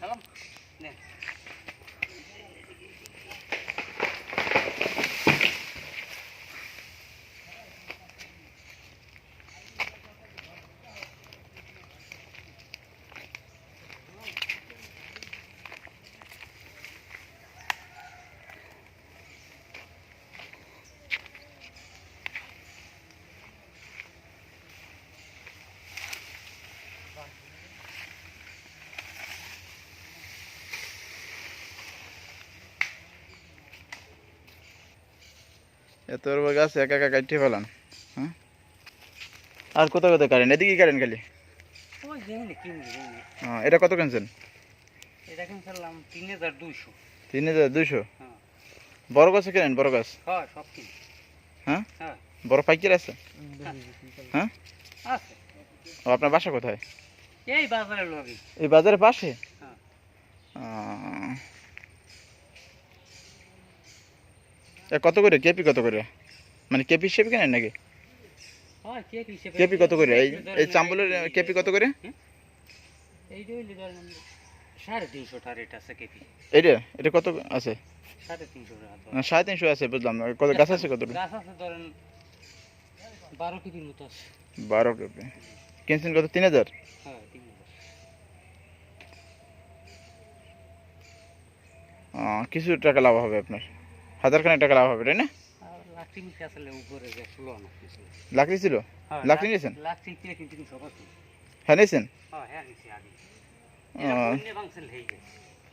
সালাম নে এত বড় গাছ একা একা কাটতে ফেলান হ্যাঁ? আর কোথাও কোথাও কাটেন এদিকে কাটেন খালি? এটা কত কিনছেন? তিন হাজার দুইশো। হ্যাঁ। বড় গাছে কেনেন বড় গাছ? হ্যাঁ হ্যাঁ? হ্যাঁ। বড় পাইকারি আছে? হ্যাঁ? আপনার বাসা কোথায়? এই বাজারের লগে। এই বাজারের পাশে? কত করে? কেপি কত করে? মানে কেপি হিসেবে কেনেন নাকি? হয় কেপি কত করে? এই এই চাম্বলের কেপি কত করে? এটা এটা কত আছে? সাড়ে তিনশো আছে বুঝলাম। কত গাছ আছে কত বারো কেপির মতো আছে। বারো কেপি। কিনছেন কত? তিন হাজার? হ্যাঁ কিছু টাকা লাভ হবে আপনার। হাজার খানেক টাকা লাভ হবে তাই না? লাকড়ি ছিল? হ্যাঁ, লাকড়ি নিয়েছেন? হ্যাঁ নিয়েছেন?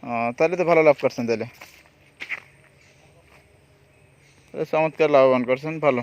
হ্যাঁ তাহলে তো ভালো লাভ করছেন তাহলে। চমৎকার লাভবান করছেন ভালো।